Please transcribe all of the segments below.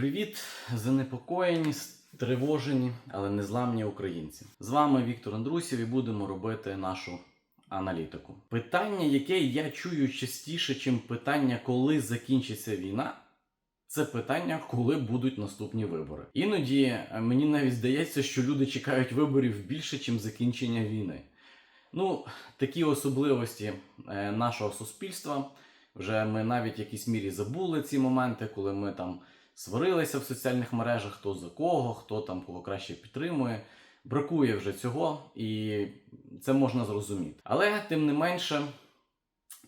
Привіт, занепокоєні, стривожені, але незламні українці. З вами Віктор Андрусів і будемо робити нашу аналітику. Питання, яке я чую частіше, чим питання, коли закінчиться війна. Це питання, коли будуть наступні вибори. Іноді е, мені навіть здається, що люди чекають виборів більше, ніж закінчення війни. Ну, такі особливості е, нашого суспільства. Вже ми навіть в якійсь мірі забули ці моменти, коли ми там сварилися в соціальних мережах, хто за кого, хто там кого краще підтримує. Бракує вже цього, і це можна зрозуміти. Але тим не менше,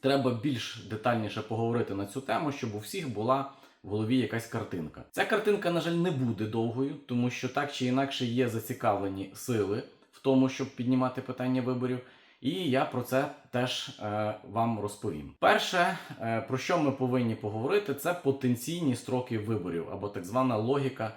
треба більш детальніше поговорити на цю тему, щоб у всіх була в голові якась картинка. Ця картинка, на жаль, не буде довгою, тому що так чи інакше є зацікавлені сили в тому, щоб піднімати питання виборів. І я про це теж е, вам розповім. Перше, е, про що ми повинні поговорити, це потенційні строки виборів або так звана логіка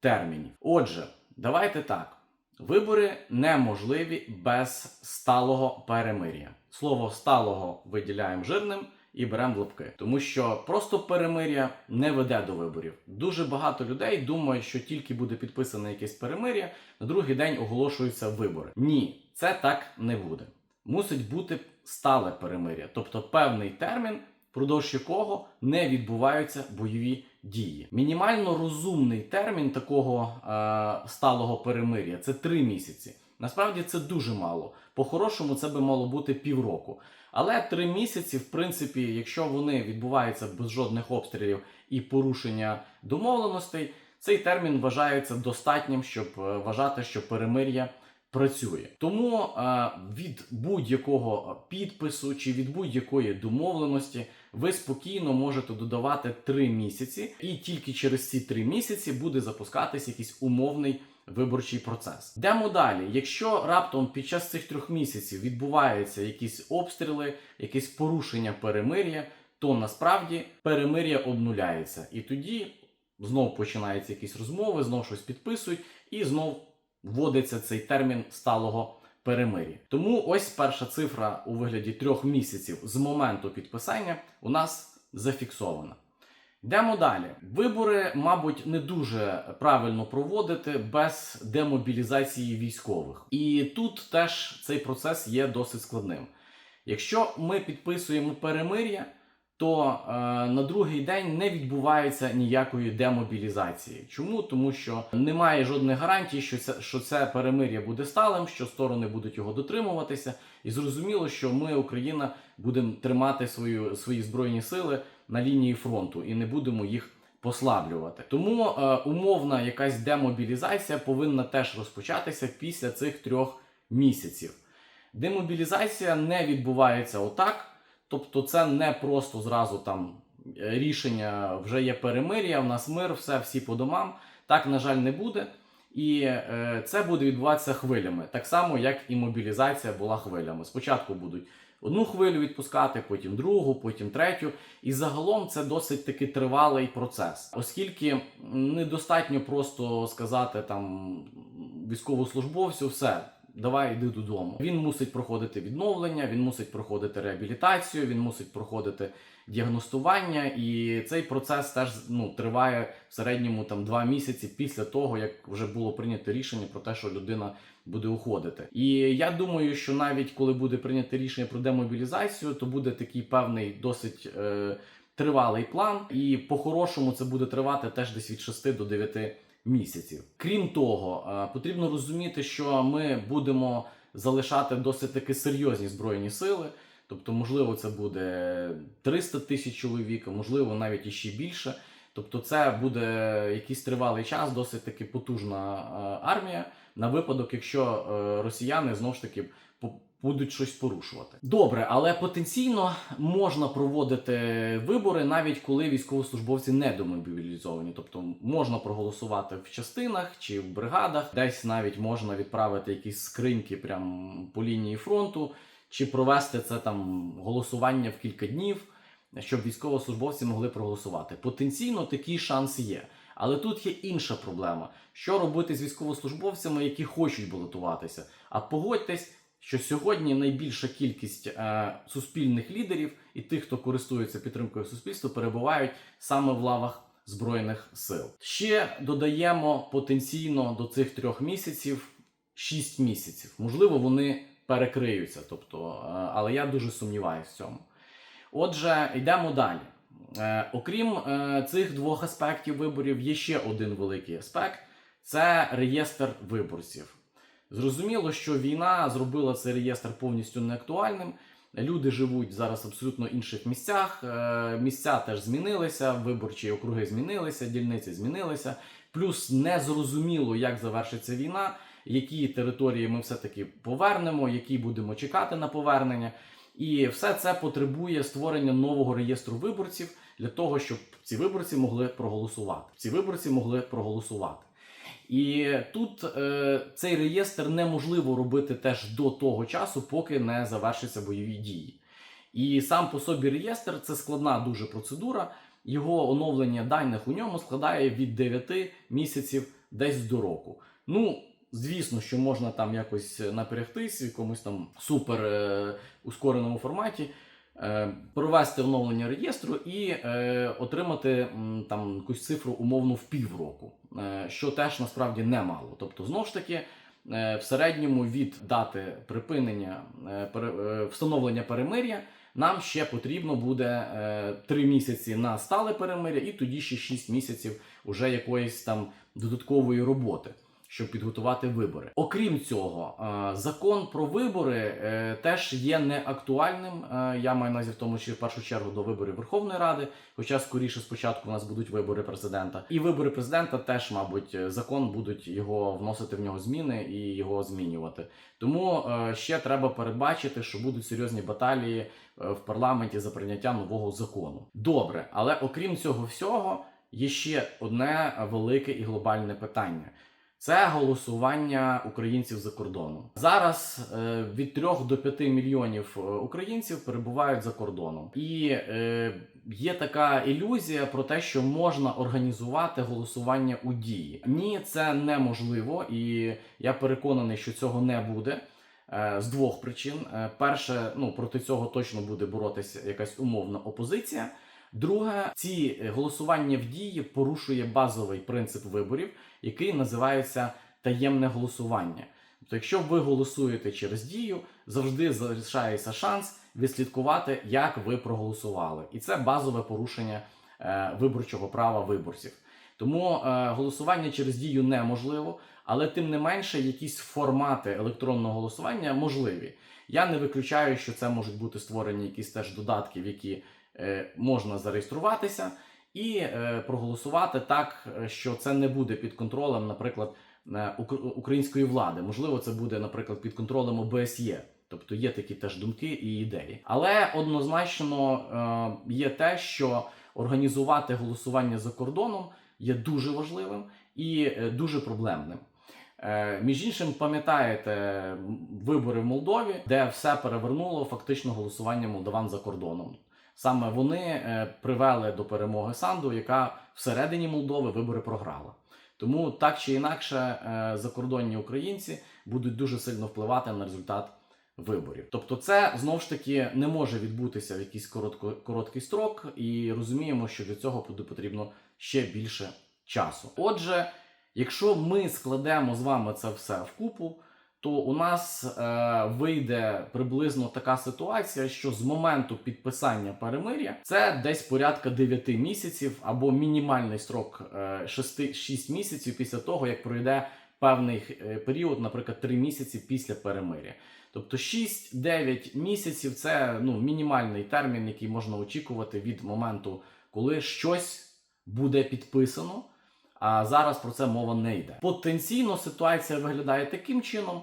термінів. Отже, давайте так. Вибори неможливі без сталого перемир'я. Слово сталого виділяємо жирним і беремо в лапки, тому що просто перемир'я не веде до виборів. Дуже багато людей думають, що тільки буде підписане якесь перемир'я, на другий день оголошуються вибори. Ні, це так не буде. Мусить бути стале перемир'я, тобто певний термін, впродовж якого не відбуваються бойові дії. Мінімально розумний термін такого е, сталого перемир'я це три місяці. Насправді це дуже мало. По-хорошому, це би мало бути півроку. Але три місяці, в принципі, якщо вони відбуваються без жодних обстрілів і порушення домовленостей, цей термін вважається достатнім, щоб е, вважати, що перемир'я працює. Тому е, від будь-якого підпису чи від будь-якої домовленості ви спокійно можете додавати 3 місяці, і тільки через ці 3 місяці буде запускатись якийсь умовний виборчий процес. Йдемо далі. Якщо раптом під час цих трьох місяців відбуваються якісь обстріли, якісь порушення перемир'я, то насправді перемир'я обнуляється. І тоді знов починаються якісь розмови, знов щось підписують, і знов вводиться цей термін сталого перемир'я. Тому ось перша цифра у вигляді трьох місяців з моменту підписання у нас зафіксована. Йдемо далі. Вибори, мабуть, не дуже правильно проводити без демобілізації військових. І тут теж цей процес є досить складним. Якщо ми підписуємо перемир'я, то е, на другий день не відбувається ніякої демобілізації. Чому? Тому що немає жодних гарантій, що це, що це перемир'я буде сталим, що сторони будуть його дотримуватися, і зрозуміло, що ми, Україна, будемо тримати свою, свої збройні сили на лінії фронту і не будемо їх послаблювати. Тому е, умовна якась демобілізація повинна теж розпочатися після цих трьох місяців. Демобілізація не відбувається отак. Тобто, це не просто зразу там е, рішення вже є перемир'я, в нас мир, все, всі по домам. Так, на жаль, не буде. І е, це буде відбуватися хвилями, так само, як і мобілізація була хвилями. Спочатку будуть одну хвилю відпускати, потім другу, потім третю. І загалом це досить таки тривалий процес, оскільки недостатньо просто сказати там військовослужбовцю все. Давай йди додому. Він мусить проходити відновлення, він мусить проходити реабілітацію, він мусить проходити діагностування, і цей процес теж ну, триває в середньому там два місяці після того, як вже було прийнято рішення про те, що людина буде уходити. І я думаю, що навіть коли буде прийнято рішення про демобілізацію, то буде такий певний досить е, тривалий план, і по-хорошому це буде тривати теж десь від 6 до 9 місяців. Крім того, е, потрібно розуміти, що ми будемо залишати досить таки серйозні збройні сили. Тобто, можливо, це буде 300 тисяч чоловік, можливо, навіть іще більше. Тобто, це буде якийсь тривалий час, досить таки потужна е, армія на випадок, якщо е, росіяни знову ж таки будуть щось порушувати. Добре, але потенційно можна проводити вибори навіть коли військовослужбовці не домобілізовані. Тобто можна проголосувати в частинах чи в бригадах, десь навіть можна відправити якісь скриньки прямо по лінії фронту, чи провести це там голосування в кілька днів, щоб військовослужбовці могли проголосувати. Потенційно такий шанс є. Але тут є інша проблема: що робити з військовослужбовцями, які хочуть балотуватися. А погодьтесь, що сьогодні найбільша кількість е, суспільних лідерів і тих, хто користується підтримкою суспільства, перебувають саме в лавах збройних сил. Ще додаємо потенційно до цих трьох місяців 6 місяців. Можливо, вони перекриються, тобто, е, але я дуже сумніваюся в цьому. Отже, йдемо далі. Е, окрім е, цих двох аспектів виборів, є ще один великий аспект це реєстр виборців. Зрозуміло, що війна зробила цей реєстр повністю неактуальним. Люди живуть зараз в абсолютно інших місцях. е, Місця теж змінилися, виборчі округи змінилися, дільниці змінилися. Плюс незрозуміло, як завершиться війна, які території ми все-таки повернемо, які будемо чекати на повернення. І все це потребує створення нового реєстру виборців для того, щоб ці виборці могли проголосувати. Ці виборці могли проголосувати. І тут е, цей реєстр неможливо робити теж до того часу, поки не завершаться бойові дії. І сам по собі реєстр це складна дуже процедура. Його оновлення даних у ньому складає від 9 місяців десь до року. Ну, звісно, що можна там якось напрягтись в якомусь там супер е, ускореному форматі, е, провести оновлення реєстру і е, отримати там якусь цифру умовно в півроку, е, що теж насправді немало. Тобто, знову ж таки. е, В середньому від дати припинення е, е, встановлення перемир'я нам ще потрібно буде е, 3 місяці на стале перемир'я, і тоді ще 6 місяців уже якоїсь там додаткової роботи, щоб підготувати вибори. Окрім цього, е, закон про вибори е, теж є неактуальним. Е, Я маю на увазі в тому, що в першу чергу до виборів Верховної Ради, хоча скоріше спочатку у нас будуть вибори президента. І вибори президента теж, мабуть, закон будуть його вносити в нього зміни і його змінювати. Тому ще треба передбачити, що будуть серйозні баталії в парламенті за прийняття нового закону. Добре, але окрім цього всього, є ще одне велике і глобальне питання. Це голосування українців за кордоном. Зараз е, від 3 до 5 мільйонів е, українців перебувають за кордоном, і е, є така ілюзія про те, що можна організувати голосування у дії. Ні, це неможливо, і я переконаний, що цього не буде. З двох причин: перше, ну проти цього точно буде боротися якась умовна опозиція. Друге, ці е, голосування в дії порушує базовий принцип виборів, який називається таємне голосування. Тобто, якщо ви голосуєте через дію, завжди залишається шанс відслідкувати, як ви проголосували, і це базове порушення е, виборчого права виборців. Тому е, голосування через дію неможливо, але тим не менше, якісь формати електронного голосування можливі. Я не виключаю, що це можуть бути створені якісь теж додатки, в які можна зареєструватися і е, проголосувати так, е, що це не буде під контролем, наприклад, е, української влади. Можливо, це буде, наприклад, під контролем ОБСЄ. Тобто є такі теж думки і ідеї. Але однозначно е, є те, що організувати голосування за кордоном є дуже важливим і е, дуже проблемним. Е, Між іншим, пам'ятаєте вибори в Молдові, де все перевернуло фактично голосування молдаван за кордоном. Саме вони е, привели до перемоги Санду, яка всередині Молдови вибори програла. Тому так чи інакше, е, закордонні українці будуть дуже сильно впливати на результат виборів. Тобто, це знову ж таки не може відбутися в якийсь коротко, короткий строк, і розуміємо, що для цього буде потрібно ще більше часу. Отже, якщо ми складемо з вами це все вкупу, то у нас е, вийде приблизно така ситуація, що з моменту підписання перемир'я це десь порядка 9 місяців або мінімальний строк е, 6, 6 місяців після того, як пройде певний е, період, наприклад, 3 місяці після перемир'я. Тобто 6-9 місяців це ну, мінімальний термін, який можна очікувати від моменту, коли щось буде підписано. А зараз про це мова не йде. Потенційно ситуація виглядає таким чином.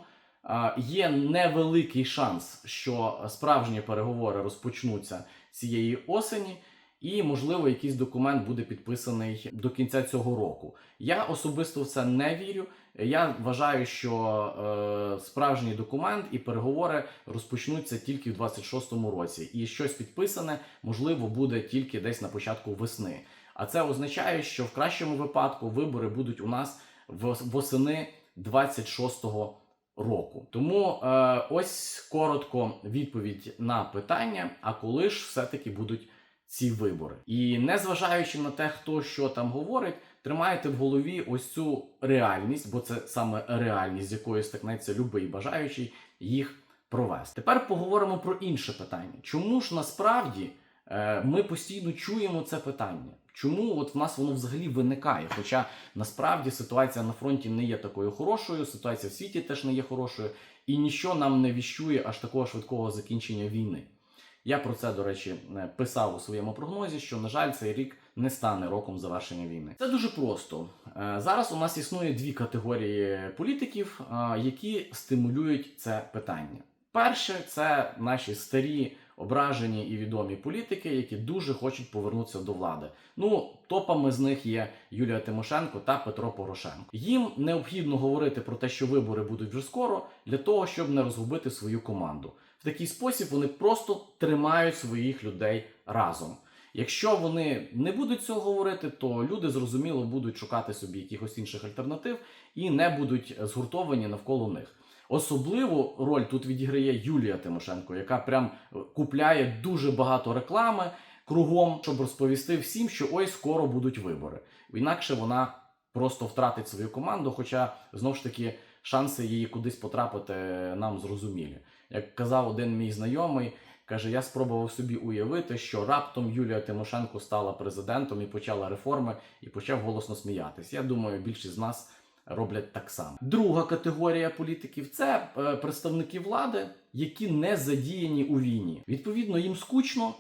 Є невеликий шанс, що справжні переговори розпочнуться цієї осені, і, можливо, якийсь документ буде підписаний до кінця цього року. Я особисто в це не вірю. Я вважаю, що е, справжній документ і переговори розпочнуться тільки в 26-му році, і щось підписане можливо буде тільки десь на початку весни. А це означає, що в кращому випадку вибори будуть у нас восени 26-го року. Тому е, ось коротко відповідь на питання: а коли ж все-таки будуть ці вибори. І незважаючи на те, хто що там говорить, тримайте в голові ось цю реальність, бо це саме реальність, з якою стикнеться любий бажаючий їх провести. Тепер поговоримо про інше питання. Чому ж насправді е, ми постійно чуємо це питання? Чому от в нас воно взагалі виникає? Хоча насправді ситуація на фронті не є такою хорошою, ситуація в світі теж не є хорошою, і нічого нам не віщує аж такого швидкого закінчення війни. Я про це, до речі, е, писав у своєму прогнозі, що, на жаль, цей рік не стане роком завершення війни. Це дуже просто. Е, Зараз у нас існує дві категорії політиків, е, які стимулюють це питання. Перше, це наші старі ображені і відомі політики, які дуже хочуть повернутися до влади. Ну, топами з них є Юлія Тимошенко та Петро Порошенко. Їм необхідно говорити про те, що вибори будуть вже скоро, для того, щоб не розгубити свою команду. В такий спосіб вони просто тримають своїх людей разом. Якщо вони не будуть цього говорити, то люди зрозуміло будуть шукати собі якихось інших альтернатив і не будуть згуртовані навколо них. Особливу роль тут відіграє Юлія Тимошенко, яка прям купляє дуже багато реклами кругом, щоб розповісти всім, що ось скоро будуть вибори. Інакше вона просто втратить свою команду. Хоча знову ж таки шанси її кудись потрапити нам зрозумілі. Як казав один мій знайомий, каже: я спробував собі уявити, що раптом Юлія Тимошенко стала президентом і почала реформи, і почав голосно сміятись. Я думаю, більшість з нас роблять так само. Друга категорія політиків це е, представники влади, які не задіяні у війні. Відповідно, їм скучно.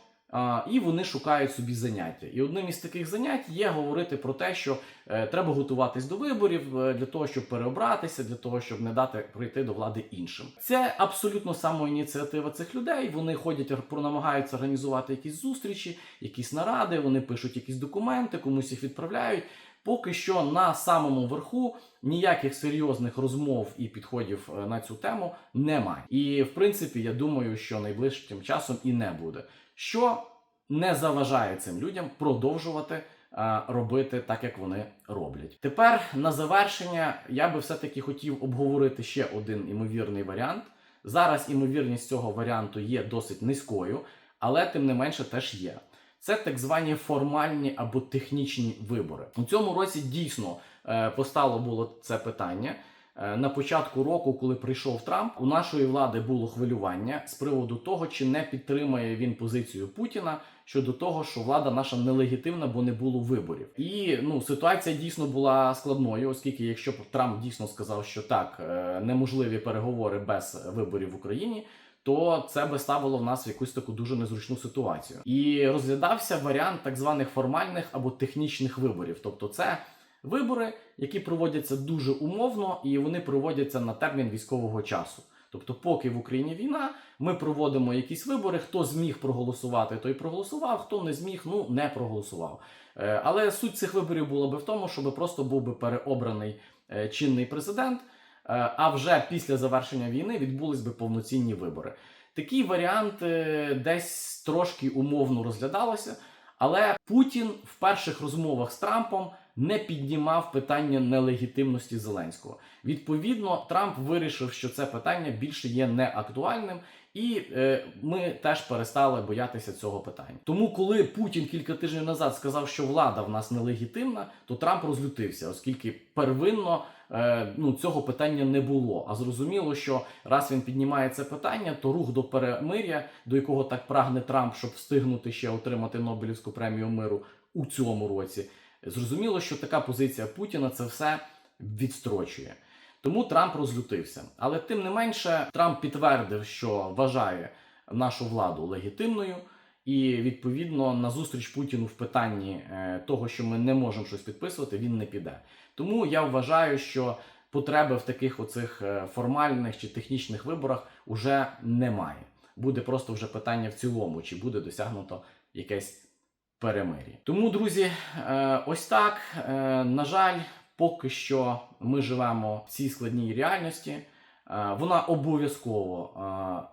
І вони шукають собі заняття. І одним із таких занять є говорити про те, що е, треба готуватись до виборів е, для того, щоб переобратися, для того, щоб не дати прийти до влади іншим. Це абсолютно самоініціатива цих людей. Вони ходять, ор- намагаються організувати якісь зустрічі, якісь наради. Вони пишуть якісь документи, комусь їх відправляють. Поки що на самому верху ніяких серйозних розмов і підходів е, на цю тему немає. І в принципі, я думаю, що найближчим часом і не буде. Що не заважає цим людям продовжувати е, робити так, як вони роблять. Тепер на завершення я би все-таки хотів обговорити ще один імовірний варіант. Зараз імовірність цього варіанту є досить низькою, але тим не менше теж є. Це так звані формальні або технічні вибори. У цьому році дійсно е, постало було це питання. Е, На початку року, коли прийшов Трамп, у нашої влади було хвилювання з приводу того, чи не підтримає він позицію Путіна щодо того, що влада наша нелегітимна, бо не було виборів. І ну ситуація дійсно була складною, оскільки якщо Трамп дійсно сказав, що так е, неможливі переговори без виборів в Україні. То це би ставило в нас в якусь таку дуже незручну ситуацію, і розглядався варіант так званих формальних або технічних виборів. Тобто, це вибори, які проводяться дуже умовно, і вони проводяться на термін військового часу. Тобто, поки в Україні війна, ми проводимо якісь вибори. Хто зміг проголосувати, той проголосував, хто не зміг, ну не проголосував. Е, Але суть цих виборів була би в тому, щоб просто був би переобраний е, чинний президент. Е, А вже після завершення війни відбулись би повноцінні вибори. Такий варіант е, десь трошки умовно розглядалося, але Путін в перших розмовах з Трампом не піднімав питання нелегітимності Зеленського. Відповідно, Трамп вирішив, що це питання більше є неактуальним, і е, ми теж перестали боятися цього питання. Тому, коли Путін кілька тижнів назад сказав, що влада в нас нелегітимна, то Трамп розлютився, оскільки первинно ну, цього питання не було. А зрозуміло, що раз він піднімає це питання, то рух до перемиря, до якого так прагне Трамп, щоб встигнути ще отримати Нобелівську премію миру у цьому році. Зрозуміло, що така позиція Путіна це все відстрочує. Тому Трамп розлютився. Але тим не менше, Трамп підтвердив, що вважає нашу владу легітимною, і відповідно на зустріч Путіну в питанні е, того, що ми не можемо щось підписувати, він не піде. Тому я вважаю, що потреби в таких оцих е, формальних чи технічних виборах уже немає. Буде просто вже питання в цілому, чи буде досягнуто якесь перемир'я. Тому, друзі, е, ось так. Е, На жаль, поки що ми живемо в цій складній реальності. Вона обов'язково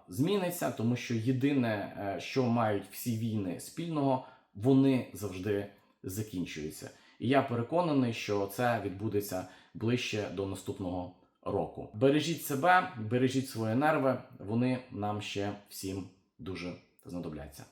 зміниться, тому що єдине, що мають всі війни спільного, вони завжди закінчуються. І я переконаний, що це відбудеться ближче до наступного року. Бережіть себе, бережіть свої нерви, вони нам ще всім дуже знадобляться.